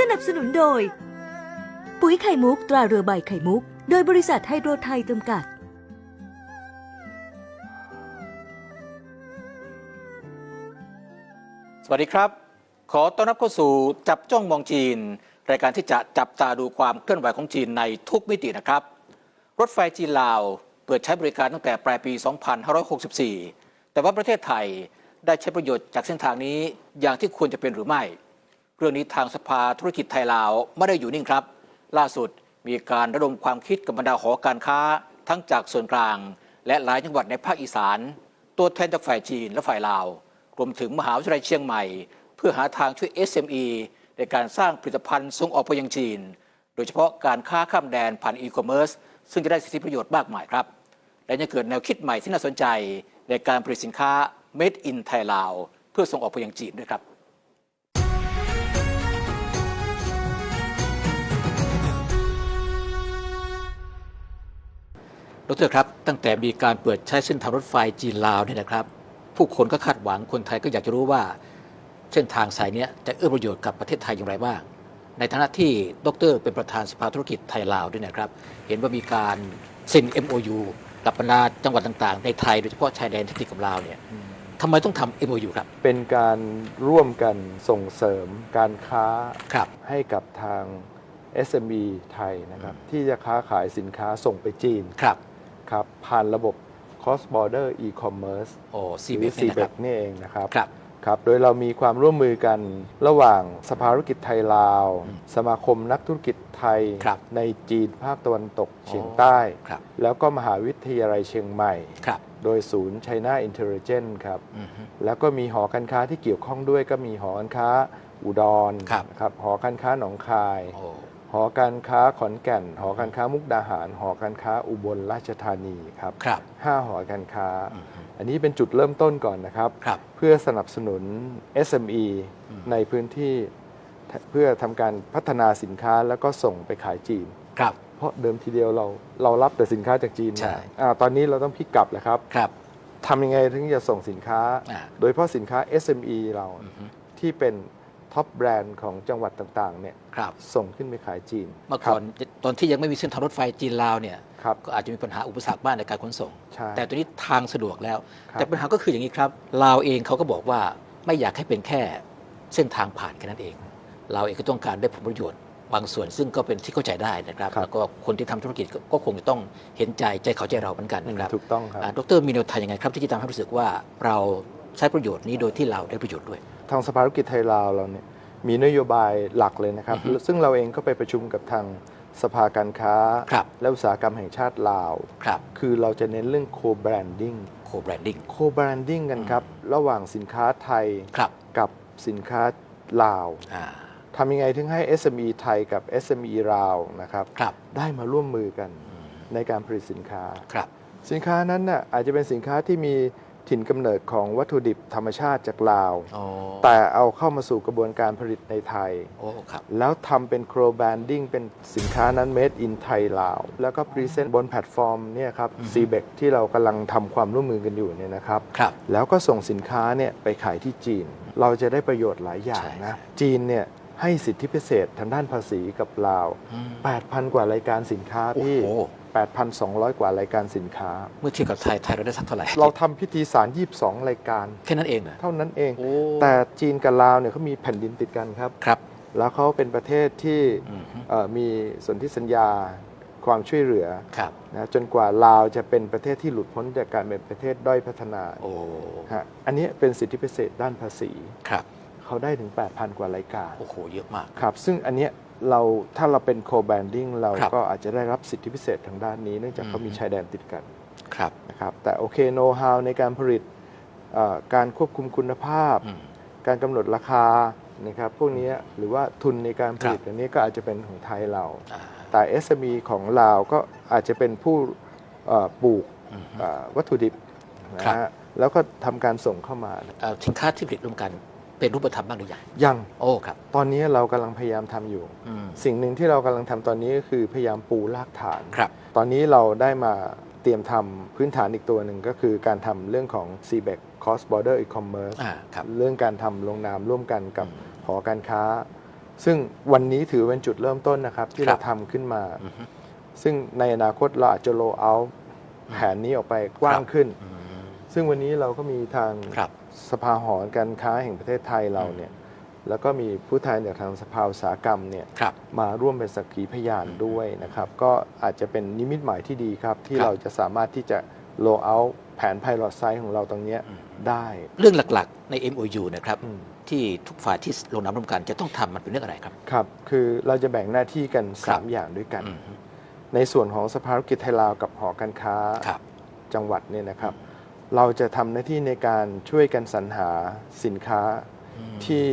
สนับสนุนโดย ปุ๋ยไข่มุกตราเรือใบไข่มุก โดยบริษัทไฮโดรไทยจำกัด สวัสดีครับ ขอต้อนรับเข้าสู่จับจ้องมองจีน รายการที่จะจับตาดูความเคลื่อนไหวของจีนในทุกมิตินะครับ รถไฟจีนลาวเปิดใช้บริการตั้งแต่ปลายปี 2564 แต่ว่าประเทศไทยได้ใช้ประโยชน์จากเส้นทางนี้อย่างที่ควรจะเป็นหรือไม่ เรื่องนี้ทางสภาธุรกิจไทยลาวไม่ได้อยู่นิ่งครับ ล่าสุดมีการระดมความคิดกับบรรดาหอการค้า ทั้งจากส่วนกลาง และหลายจังหวัดในภาคอีสาน ตัวแทนจากฝ่ายจีนและฝ่ายลาว รวมถึงมหาวิทยาลัยเชียงใหม่ เพื่อหาทางช่วย SME ในการสร้างผลิตภัณฑ์ส่งออกไปยังจีน โดยเฉพาะการค้าข้ามแดนผ่านอีคอมเมิร์ซซึ่งจะได้สิทธิประโยชน์มากมายครับ และยังเกิดแนวคิดใหม่ที่น่าสนใจในการผลิตสินค้า Made in Thai ลาวเพื่อส่งออกไปยังจีนด้วยครับ ดรครับ ตั้งแต่มีการเปิดใช้เส้นทางรถไฟจีนลาวเนี่ยนะครับ ผู้คนก็คาดหวังคนไทยก็อยากจะรู้ว่า เส้นทางสายเนี้ยจะเอื้อประโยชน์กับประเทศไทยอย่างไรบ้าง ในฐานะที่ดร เป็นประธานสภาธุรกิจไทยลาวด้วยนะครับ เห็นว่ามีการเซ็น MOU กับบรรดาจังหวัดต่างๆ ในไทยโดยเฉพาะชายแดนที่ติดกับลาวเนี่ยทำไมต้องทำ MOU ครับ เป็นการร่วมกันส่งเสริมการค้าครับให้กับทาง SME ไทยนะครับที่จะค้าขายสินค้าส่งไปจีนครับครับ ผ่านระบบ cross border e-commerce โอ้หรือ CBF เนี่ยนะครับ นี่เองนะครับ ครับ ครับ โดยเรามีความร่วมมือกันระหว่างสภาธุรกิจไทยลาวสมาคมนักธุรกิจไทย ครับในจีนภาคตะวันตกเฉียงใต้ ครับ แล้วก็มหาวิทยาลัยเชียงใหม่ ครับ โดยศูนย์ China Intelligence ครับ อือฮึ แล้วก็มีหอการค้าที่เกี่ยวข้องด้วยก็มีหอการค้าอุดรครับ นะครับ หอการค้าหนองคาย โอ้ หอการค้าขอนแก่น หอการค้ามุกดาหาร หอการค้าอุบลราชธานีครับครับห้าหอการค้าอือฮึอันนี้เป็นจุดเริ่มต้นก่อนนะครับครับ เพื่อสนับสนุน SME อืมในพื้นที่เพื่อทำการพัฒนาสินค้าแล้วก็ส่งไปขายจีน ครับ เพราะเดิมทีเดียวเราเรารับแต่สินค้าจากจีนใช่ มาอ่าตอนนี้เราต้องพลิกกลับแล้วครับครับ ทำยังไงถึงจะส่งสินค้า อ่า โดยเฉพาะสินค้า SME เราอือฮึที่เป็น ท็อปแบรนด์ของจังหวัดต่างๆเนี่ยครับส่งขึ้นไปขายจีนเมื่อก่อนตอนที่ยังไม่มีเส้นทางรถไฟจีนลาวเนี่ยครับก็อาจจะมีปัญหาอุปสรรคบ้างในการขนส่งใช่แต่ตัวนี้ทางสะดวกแล้วครับแต่ปัญหาก็คืออย่างนี้ครับลาวเองเขาก็บอกว่าไม่อยากให้เป็นแค่เส้นทางผ่านแค่นั้นเองเราเองก็ต้องการได้ผลประโยชน์บางส่วนซึ่งก็เป็นที่เข้าใจได้นะครับครับแล้วก็คนที่ทำธุรกิจก็ก็คงจะต้องเห็นใจใจเขาใจเราเหมือนกันนะครับถูกต้องครับอ่าดรมีแนวทางยังไงครับที่จะทำให้รู้สึกว่าเราใช้ประโยชน์นี้โดยที่เราได้ประโยชน์ด้วย ทางสภาธุรกิจไทยลาวเราเนี่ยมีนโยบายหลักเลยนะครับอือฮึซึ่งเราเองก็ไปประชุมกับทางสภาการค้าครับและอุตสาหกรรมแห่งชาติลาวครับคือเราจะเน้นเรื่อง co-branding โคแบรนดิ้ง co-branding กันครับ ระหว่างสินค้าไทยครับกับสินค้าลาวอ่าทำยังไงถึงให้ SME ไทยกับ SME ลาวนะครับครับได้มาร่วมมือกันอืมในการผลิตสินค้าครับสินค้านั้นน่ะอาจจะเป็นสินค้าที่มี ถิ่นกำเนิดของวัตถุดิบธรรมชาติจากลาวโอ้แต่เอาเข้ามาสู่กระบวนการผลิตในไทย โอ้ครับ แล้วทำเป็นโครแบนดิ้งเป็นสินค้านั้น made in ไทยลาว แล้วก็พรีเซนต์บนแพลตฟอร์มเนี่ยครับอือฮึซีเบกที่เรากำลังทำความร่วมมือกันอยู่เนี่ยนะครับ ครับ แล้วก็ส่งสินค้าเนี่ยไปขายที่จีน เราจะได้ประโยชน์หลายอย่างใช่นะใช่จีนเนี่ย ให้สิทธิพิเศษทางด้านภาษีกับลาวอืม8,000 กว่ารายการสินค้าโอ้พี่โห8,200 กว่ารายการสินค้า เมื่อเทียบกับไทย ไทยเราได้สักเท่าไหร่ เราทำพิธีสาร 22 รายการ แค่นั้นเองเหรอ เท่านั้นเอง โอ้ แต่จีนกับลาวเนี่ยเขามีแผ่นดินติดกันครับ ครับ แล้วเขาเป็นประเทศที่อืมฮึเอ่อมีสนธิสัญญาความช่วยเหลือครับ นะจนกว่าลาวจะเป็นประเทศที่หลุดพ้นจากการเป็นประเทศด้อยพัฒนาโอ้ ฮะอันนี้เป็นสิทธิพิเศษด้านภาษี ครับ เขาได้ถึง 8,000 กว่ารายการโอ้โห เยอะมาก ครับ ซึ่งอันเนี้ยเราถ้าเราเป็น co-branding เราครับก็อาจจะได้รับสิทธิพิเศษทางด้านนี้ เนื่องจากเขามีอืม ชายแดนติดกันครับ นะครับแต่โอเคโน้ตฮาวในการผลิตเอ่อการควบคุมคุณภาพ อืม การกำหนดราคานะครับพวกนี้หรือว่าทุนในการผลิตครับ อันนี้ก็อาจจะเป็นของไทยเรา อ่า แต่ SME ของลาวก็อาจจะเป็นผู้เอ่อปลูกอืมฮึเอ่อวัตถุดิบนะครับ ฮะแล้วก็ทำการส่งเข้ามา เอ่อสินค้าที่ผลิตร่วมกัน เป็นรูปธรรมบ้างหรือยังยังโอ้ครับ ตอนนี้เรากำลังพยายามทำอยู่ อืม สิ่งหนึ่งที่เรากำลังทำตอนนี้ก็คือพยายามปูรากฐาน ครับ ตอนนี้เราได้มาเตรียมทำพื้นฐานอีกตัวหนึ่งก็คือการทำเรื่องของ c b e c Cross Border E-commerce อ่าครับ เรื่องการทำลงนามร่วมกันกับอืมหอการค้า ซึ่งวันนี้ถือเป็นจุดเริ่มต้นนะครับ ที่ครับเราทำขึ้นมา อือฮึซึ่งในอนาคตเราอาจจะโลเอาแผนนี้ออกไปกว้างขึ้น อืม ซึ่งวันนี้เราก็มีทางครับสภาหอการค้าแห่งประเทศไทยเราเนี่ยแล้วก็มีผู้แทนจากทางสภาอุตสาหกรรมเนี่ยครับ มาร่วมเป็นสักขีพยานด้วยนะครับ ก็อาจจะเป็นนิมิตหมายที่ดีครับ ที่ครับ เราจะสามารถที่จะโลเอาแผนไพลอตไซต์ของเราตรงเนี้ยได้เรื่องหลักๆ ใน MOU นะครับ อืม ที่ทุกฝ่ายที่ลงนามร่วมกันจะต้องทำมันเป็นเรื่องอะไรครับ ครับ คือเราจะแบ่งหน้าที่กัน ครับ3 อย่างด้วยกัน อืม ในส่วนของสภาธุรกิจไทยลาวกับหอการค้าครับ จังหวัดเนี่ยนะครับ เราจะทำหน้าที่ในการช่วยกันสรรหาสินค้าอืมที่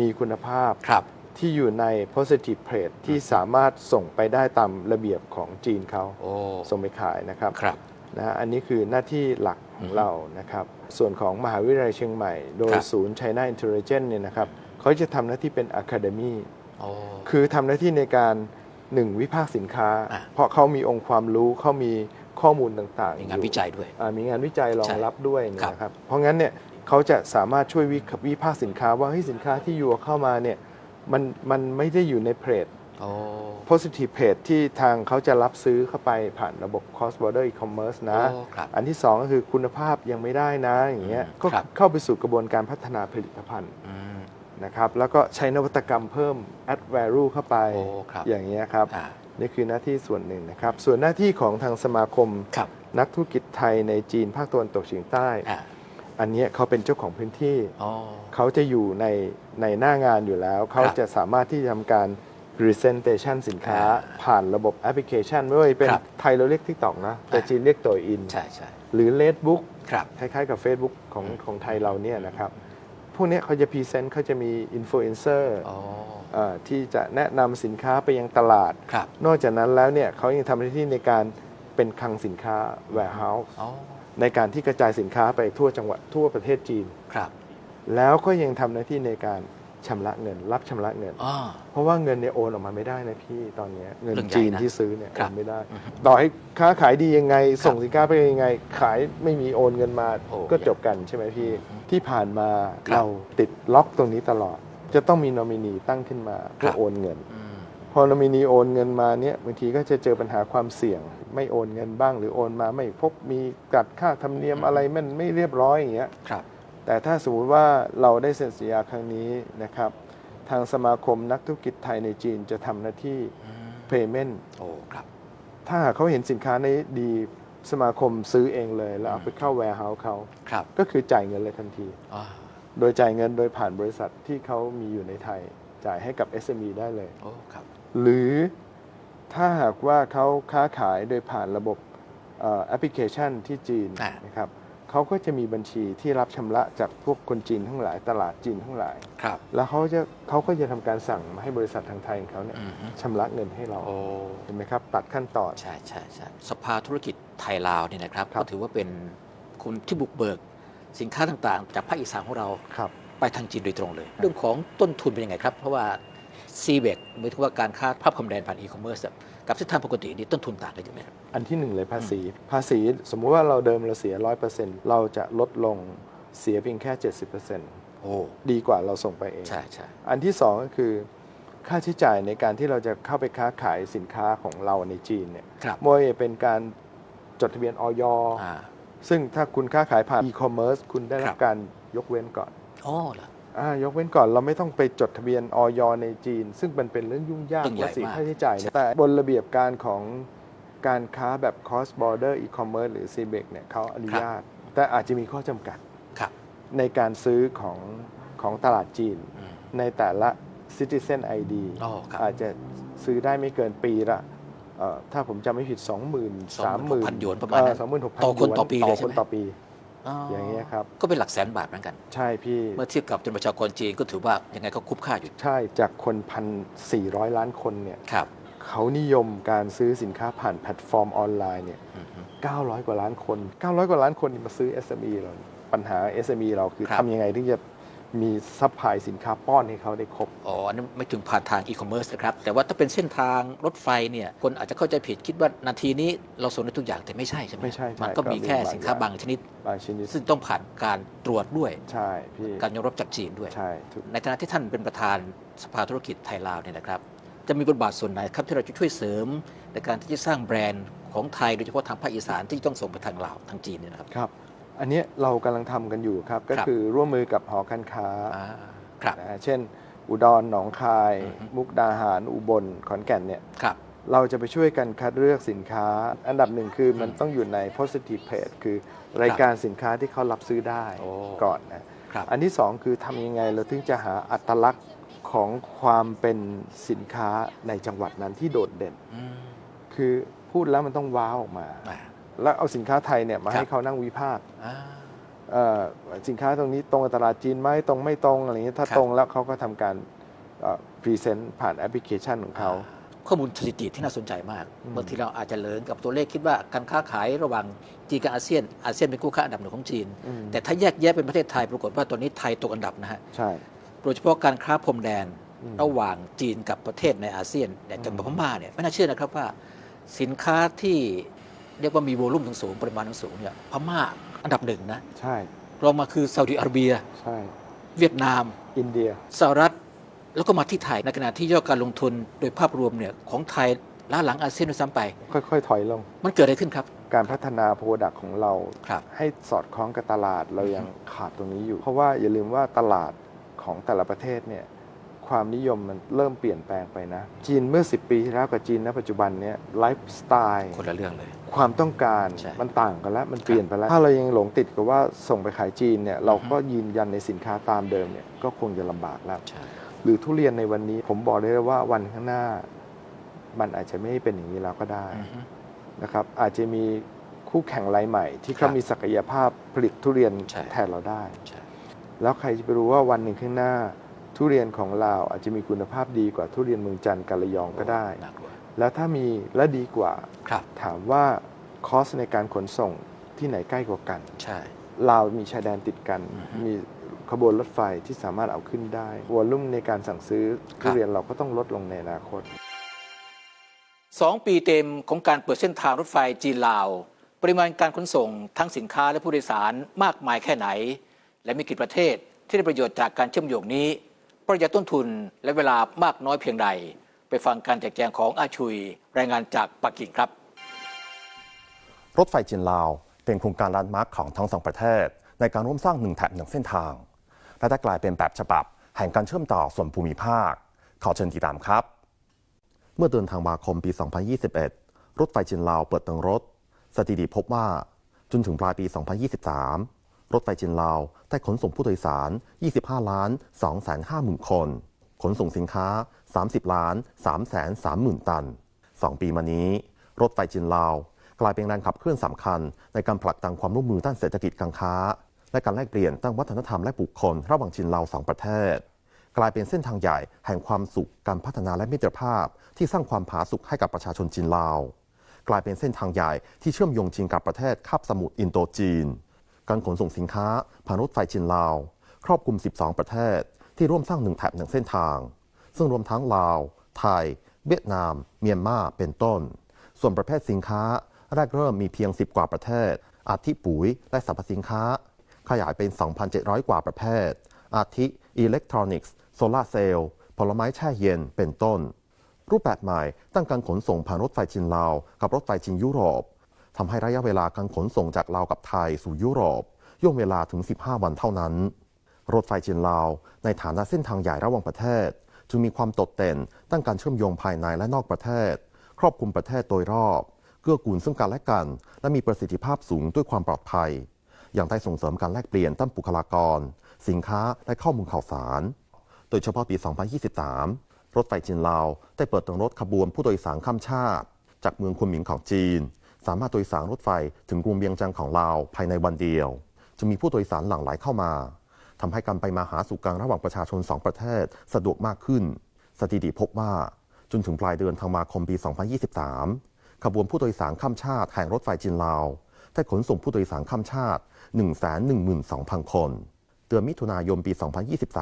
มีคุณภาพครับที่อยู่ใน positive trade ที่สามารถส่งไปได้ตามระเบียบของจีนเขาโอ้ส่งไปขายนะครับครับนะฮะอันนี้คือหน้าที่หลักของเรานะครับ ส่วนของมหาวิทยาลัยเชียงใหม่ โดยครับศูนย์ China Intelligence เนี่ยนะครับเขาจะทำหน้าที่เป็น Academy โอ้คือทำหน้าที่ในการหนึ่งวิพากษ์สินค้าอะเพราะเขามีองค์ความรู้เขามี ข้อมูลต่างๆมีงานอวิจัยด้วยอ่ามีงานวิจัยรอใช่งรับด้วยเนี่ยครับนะครับเพราะงั้นเนี่ยเขาจะสามารถช่วยวิวิพากษ์สินค้าว่าเฮ้ยสินค้าที่อยู่เข้ามาเนี่ยมันมันไม่ได้อยู่ในเพจโอ้ positive page ที่ทางเขาจะรับซื้อเข้าไปผ่านระบบ cross border e-commerce นะโอ้ครับอันที่สองก็คือคุณภาพยังไม่ได้นะอย่างเงี้ยอืมก็ครับเข้าไปสู่กระบวนการพัฒนาผลิตภัณฑ์อืมนะครับแล้วก็ใช้นวัตกรรมเพิ่ม add value เข้าไปโอ้ครับอย่างเงี้ยครับอ่า นี่คือหน้าที่ส่วนหนึ่งนะครับ ส่วนหน้าที่ของทางสมาคมครับนักธุรกิจไทยในจีนภาคตะวันตกเฉียงใต้อ่าอันเนี้ยเขาเป็นเจ้าของพื้นที่โอ้เขาจะอยู่ในในหน้างานอยู่แล้ว เขาจะสามารถที่จะทำการ presentation สินค้าอ่าผ่านระบบแอปพลิเคชัน ไม่ว่าจะเป็นครับไทยเราเรียก TikTok นะ แต่อ่าจีนเรียกตัวอินใช่ใช่หรือ Redbook ครับคล้ายๆกับ Facebook ของของไทยเราเนี่ยนะครับ พวกเนี้ยเขาจะพรีเซนต์เขาจะมีอินฟลูเอนเซอร์โอ้ที่จะแนะนำสินค้าไปยังตลาดครับนอกจากนั้นแล้วเนี่ยเขายังทำหน้าที่ในการเป็นคลังสินค้า warehouse โอ้ในการที่กระจายสินค้าไปทั่วจังหวัดทั่วประเทศจีนครับแล้วก็ยังทำหน้าที่ในการ ชำระเงิน รับชำระเงิน อ๋อ เพราะว่าเงินเนี่ยโอนออกมาไม่ได้นะพี่ตอนเนี้ยเงินเรื่องใหญ่จีนนะที่ซื้อเนี่ยคโอรับนไม่ได้ ต่อให้ค้าขายดียังไง ส่งสินค้าไปยังไง ขายไม่มีโอนเงินมาโอ้ก็จบกันใช่ไหมพี่ ที่ผ่านมาครับเราติดล็อกตรงนี้ตลอด จะต้องมีนอมินีตั้งขึ้นมาเพื่คอรับโอนเงิน อืม พอนอมินีโอนเงินมาเนี่ยบางทีก็จะเจอปัญหาความเสี่ยง ไม่โอนเงินบ้าง หรือโอนมาไม่พบมีกัดค่าธรรมเนียมอะไรมันไม่เรียบร้อยอย่างเงี้ย ครับ แต่ถ้าสมมติว่าเราได้เซ็นสัญญาครั้งนี้นะครับ ทางสมาคมนักธุรกิจไทยในจีนจะทำหน้าที่อืม payment โอ้ครับ ถ้าหากเขาเห็นสินค้าในดีสมาคมซื้อเองเลย แล้วเอาไปเข้า warehouse เขา ครับ ก็คือจ่ายเงินเลยทันที อ๋อโดยจ่ายเงินโดยผ่านบริษัทที่เขามีอยู่ในไทย จ่ายให้กับ SME ได้เลย โอ้ครับ หรือถ้าหากว่าเขาค้าขายโดยผ่านระบบเอ่อแอปพลิเคชันที่จีนอ่านะครับ เขาก็จะมีบัญชีที่รับชำระจากพวกคนจีนทั้งหลายตลาดจีนทั้งหลายครับ แล้วเขาจะเขาก็จะทำการสั่งมาให้บริษัททางไทยของเขาเนี่ยอืมฮึชำระเงินให้เราโอ้เห็นไหมครับ ตัดขั้นตอนใช่ใช่ใช่สภาธุรกิจไทยลาวเนี่ยนะครับครับก็ถือว่าเป็นคนที่บุกเบิกสินค้าต่างๆ จากภาคอีสานของเราครับไปทางจีนโดยตรงเลย เรื่องของต้นทุนเป็นยังไงครับ เพราะว่าซีเบกหมายถึงว่าการค้าภาพคำแดนผ่านอีคอมเมิร์ซ กับเส้นทางปกตินี่ต้นทุนต่างกันอยู่ไหมครับ อันที่หนึ่งเลยภาษี ภาษีสมมุติว่าเราเดิมเราเสียร้อยเปอร์เซ็นต์เราจะลดลงเสียเพียงแค่เจ็ดสิบเปอร์เซ็นต์โอ้ดีกว่าเราส่งไปเอง ใช่ใช่อันที่สองก็คือ ค่าใช้จ่ายในการที่เราจะเข้าไปค้าขายสินค้าของเราในจีนเนี่ยครับไม่ว่าจะเป็นการจดทะเบียนออยอ่าซึ่งถ้าคุณค้าขายผ่านอีคอมเมิร์ซคุณได้รัครับบการยกเว้นก่อนอ๋อเหรออ่า ยกเว้นก่อนเราไม่ต้องไปจดทะเบียนออยในจีน ซึ่งมันเป็นเรื่องยุ่งยากเรื่องใหญ่ภาษีมากค่าใช้จ่ายเนี่ยแต่บนระเบียบการของการค้าแบบ cross border e-commerce หรือ CBEC เนี่ยเขาอนุญาต แต่อาจจะมีข้อจำกัดครับในการซื้อของของตลาดจีนอืมในแต่ละ Citizen ID อ๋อครับอาจจะซื้อได้ไม่เกินปีละเอ่อถ้าผมจำไม่ผิด 20,000 30,000 26,000หยวนประมาณนั้นสองหมื่นหกพันต่อคนต่อปีเลยต่อใช่คไหนมต่อปีอ๋อ อย่างเงี้ยครับ ก็เป็นหลักแสนบาทเหมือนกัน ใช่พี่ เมื่อเทียบกับจำนวนประชากรจีนก็ถือว่ายังไงก็คุ้มค่าอยู่ ใช่ จากคนพันสี่ร้อยล้านคนเนี่ยครับเขานิยมการซื้อสินค้าผ่านแพลตฟอร์มออนไลน์เนี่ยอืมฮึ900 กว่าล้านคน 900 กว่าล้านคนนี่มาซื้อ SME เรา ปัญหา SME เราคือครับทำยังไงที่จะ มีซัพพลายสินค้าป้อนให้เขาได้ครบ อ๋ออันนั้นไม่ถึงผ่านทางอีคอมเมิร์ซนะครับ แต่ว่าถ้าเป็นเส้นทางรถไฟเนี่ย คนอาจจะเข้าใจผิดคิดว่านาทีนี้เราส่งได้ทุกอย่างแต่ไม่ใช่ใช่ไหมไม่ใช่ใช่มันก็มีก็มีแค่บางสินค้าอย่างบางชนิด บางชนิด ซึ่งต้องผ่านการตรวจด้วย ใช่พี่ การยอมรับจากจีนด้วย ใช่ถูกในฐานะที่ท่านเป็นประธานสภาธุรกิจไทยลาวเนี่ยนะครับ จะมีบทบาทส่วนไหนครับที่เราจะช่วยเสริม ในการที่จะสร้างแบรนด์ของไทยโดยเฉพาะทางภาคอีสานที่ต้องส่งไปทางลาวทางจีนเนี่ยนะครับ ครับ อันเนี้ยเรากำลังทำกันอยู่ครับ ก็ครับคือร่วมมือกับหอการค้าอ่าครับนะฮะเช่น อุดรหนองคาย อือฮึ มุกดาหารอุบลขอนแก่นเนี่ยครับ เราจะไปช่วยกันคัดเลือกสินค้า อันดับหนึ่งคือมันอืมต้องอยู่ใน positive page คือรายการสินค้าที่เขารับซื้อได้โอ้ ก่อนนะ ครับ อันที่สองคือทำยังไงเราถึงจะหาอัตลักษณ์ของความเป็นสินค้าในจังหวัดนั้นที่โดดเด่น อืมคือพูดแล้วมันต้องว้าวออกมา อ่า แล้วเอาสินค้าไทยเนี่ยมาครับให้เขานั่งวิพากษ์อ่าเอ่อสินค้าตรงนี้ตรงกับตลาดจีนไหมตรงไม่ตรงอะไรเงี้ยถ้าครับตรงแล้วเขาก็ทำการพรีเซนต์ผ่านแอปพลิเคชันของเขาข้อมูลสถิติที่น่าสนใจมากอืมบางทีเราอาจจะเลินกับตัวเลขคิดว่าการค้าขายระหว่างจีนกับอาเซียนอาเซียนเป็นคู่ค้าอันดับหนึ่งของจีนอืมแต่ถ้าแยกแยะเป็นประเทศไทยปรากฏว่าตอนนี้ไทยตกอันดับนะฮะใช่โดยเฉพาะการค้าพรมแดนอืมระหว่างจีนกับประเทศในอาเซียนเนี่ยจนอืมแบบพม่าเนี่ยไม่น่าเชื่อนะครับว่า สินค้าที่ เรียกว่ามีโวลุ่มสูงปริมาณสูงเนี่ยพม่าอันดับหนึ่งนะใช่รองมาคือซาอุดิอาระเบีย ใช่ เวียดนาม อินเดียสหรัฐแล้วก็มาที่ไทยในขณะที่ยอดการลงทุนโดยภาพรวมเนี่ยของไทยล้าหลังอาเซียนด้วยซ้ำไป ค่อยๆ ถอยลง มันเกิดอะไรขึ้นครับ การพัฒนาโปรดักของเรา ครับ ให้สอดคล้องกับตลาดเรายังขาดตรงนี้อยู่ เพราะว่าอย่าลืมว่าตลาดของแต่ละประเทศเนี่ย ความนิยมมันเริ่มเปลี่ยนแปลงไปนะ จีนเมื่อ 10 ปีที่แล้วกับจีนณปัจจุบันเนี่ยไลฟ์สไตล์คนละเรื่องเลย ความต้องการใช่มันต่างกันแล้ว มันเปลี่ยนไปแล้ว ถ้าเรายังหลงติดกับว่าส่งไปขายจีนเนี่ยเราก็ยืนยันในสินค้าตามเดิมเนี่ยก็คงจะลำบากแล้ว ใช่ หรือทุเรียนในวันนี้ผมบอกได้เลยว่าวันข้างหน้า มันอาจจะไม่เป็นอย่างนี้แล้วก็ได้อือฮึนะครับอาจจะมีคู่แข่งรายใหม่ ที่ครัเขาบมีศักยภาพผลิตทุเรียนใช่ แทนเราได้ ใช่ แล้วใครจะไปรู้ว่าวันหนึ่งข้างหน้า ทุเรียนของเราอาจจะมีคุณภาพดีกว่าทุเรียนเมืองจันทร์กาลยองก็ได้น่ากลัวแล้วถ้ามีและดีกว่า ครับ ถามว่าคอสในการขนส่งที่ไหนใกล้กว่ากัน ใช่ ลาวมีชายแดนติดกันอือฮึมีขบวนรถไฟที่สามารถเอาขึ้นได้วอลลุ่มในการสั่งซื้อครัทุบเรียนเราก็ต้องลดลงในอนาคต สองปีเต็มของการเปิดเส้นทางรถไฟจีนลาว ปริมาณการขนส่งทั้งสินค้าและผู้โดยสารมากมายแค่ไหน และมีกี่ประเทศที่ได้ประโยชน์จากการเชื่อมโยงนี้ ประหยัดต้นทุนและเวลามากน้อยเพียงใด ไปฟังการแจกแจงของอาชุย รายงานจากปักกิ่งครับ รถไฟจีนลาวเป็นโครงการแลนมาร์คของทั้งสองประเทศ ในการร่วมสร้างหนึ่งแถบหนึ่งเส้นทาง และได้กลายเป็นแบบฉบับ แห่งการเชื่อมต่อส่วนภูมิภาค ขอเชิญติดตามครับ เมื่อเดือนธันวาคมปี 2021 รถไฟจีนลาวเปิดเติงรถ สถิติพบว่าจนถึงปลายปี 2023 รถไฟจีนลาวได้ขนส่งผู้โดยสาร 25 ล้าน2แสน5หมื่นคน ขนส่งสินค้า 30 ล้าน3แสน3หมื่นตัน 2 ปีมานี้ รถไฟจีนลาว กลายเป็นแรงขับเคลื่อนสำคัญ ในการผลักดันความร่วมมือด้านเศรษฐกิจการค้า และการแลกเปลี่ยนด้านวัฒนธรรมและบุคคลระหว่างจีนลาวสองประเทศ กลายเป็นเส้นทางใหญ่แห่งความสุขการพัฒนาและมิตรภาพ ที่สร้างความผาสุกให้กับประชาชนจีนลาว กลายเป็นเส้นทางใหญ่ที่เชื่อมโยงจีนกับประเทศคาบสมุทรอินโดจีน การขนส่งสินค้าผ่านรถไฟจีนลาว ครอบคลุม 12 ประเทศ ที่ร่วมสร้างหนึ่งแถบหนึ่งเส้นทาง ซึ่งรวมทั้งลาว ไทย เวียดนาม เมียนมาเป็นต้น ส่วนประเภทสินค้า แรกเริ่มมีเพียง 10 กว่าประเทศ อาทิปุ๋ยและสรรพสินค้า ขยายเป็น 2,700 กว่าประเภท อาทิอิเล็กทรอนิกส์ โซลาร์เซลล์ ผลไม้แช่เย็น เป็นต้น รูปแบบใหม่ตั้งการขนส่งผ่านรถไฟจีนลาว กับรถไฟจีนยุโรป ทำให้ระยะเวลาการขนส่งจากลาวกับไทยสู่ยุโรปย่นเวลาถึง 15 วันเท่านั้น รถไฟจีนลาว ในฐานะเส้นทางใหญ่ระหว่างประเทศ จึงมีความโดดเด่นตั้งการเชื่อมโยงภายในและนอกประเทศ ครอบคลุมประเทศโดยรอบ เกื้อกูลซึ่งกันและกัน และมีประสิทธิภาพสูงด้วยความปลอดภัย อย่างได้ส่งเสริมการแลกเปลี่ยนด้านบุคลากร สินค้าและข้อมูลข่าวสาร โดยเฉพาะปี 2023 รถไฟจีนลาวได้เปิดตัวรถขบวนผู้โดยสารข้ามชาติ จากเมืองคุนหมิงของจีน สามารถโดยสารรถไฟถึงกรุงเวียงจันทร์ของลาวภายในวันเดียว จะมีผู้โดยสารหลั่งไหลเข้ามาทำให้การไปมาหาสู่กันระหว่างประชาชนสองประเทศสะดวกมากขึ้น สถิติพบว่าจนถึงปลายเดือนธันวาคมปี 2023 ขบวนผู้โดยสารข้ามชาติแห่งรถไฟจีนลาวได้ขนส่งผู้โดยสารข้ามชาติ 112,000 คน เดือนมิถุนายนปี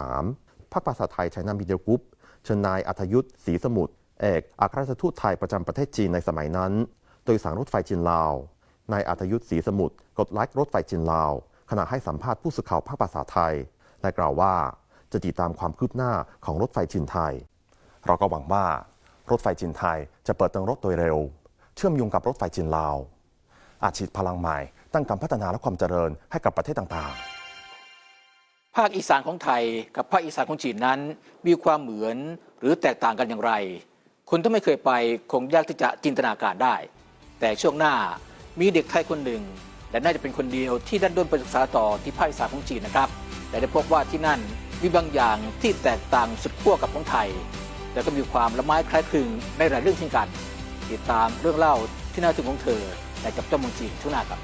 2023 ภาคภาษาไทย China Media Group เชิญนายอัธยุทธศรีสมุทรเอกอัครราชทูตไทยประจำประเทศจีนในสมัยนั้น โดยสารรถไฟจีนลาว นายอัธยุทธศรีสมุทรกดไลค์รถไฟจีนลาว ขณะให้สัมภาษณ์ผู้สื่อข่าวภาคภาษาไทย และกล่าวว่าจะติดตามความคืบหน้าของรถไฟจีนไทย เราก็หวังว่ารถไฟจีนไทยจะเปิดเติมรถโดยเร็ว เชื่อมโยงกับรถไฟจีนลาว อาจฉีดพลังใหม่ตั้งการพัฒนาและความเจริญให้กับประเทศต่างๆ ภาคอีสานของไทยกับภาคอีสานของจีนนั้น มีความเหมือนหรือแตกต่างกันอย่างไร คนที่ไม่เคยไปคงยากที่จะจินตนาการได้ แต่ช่วงหน้ามีเด็กไทยคนหนึ่ง และน่าจะเป็นคนเดียวที่ดันด้นไปศึกษาต่อที่ภาคอีสานของจีนนะครับ แต่ได้พบว่าที่นั่นมีบางอย่างที่แตกต่างสุดขั้วกับของไทยแต่ก็มีความละไม้คล้ายคลึงในหลายเรื่องเช่นกัน ติดตามเรื่องเล่าที่น่าทึ่งของเธอในกับเจ้าเมืองจีนช่วงหน้าครับ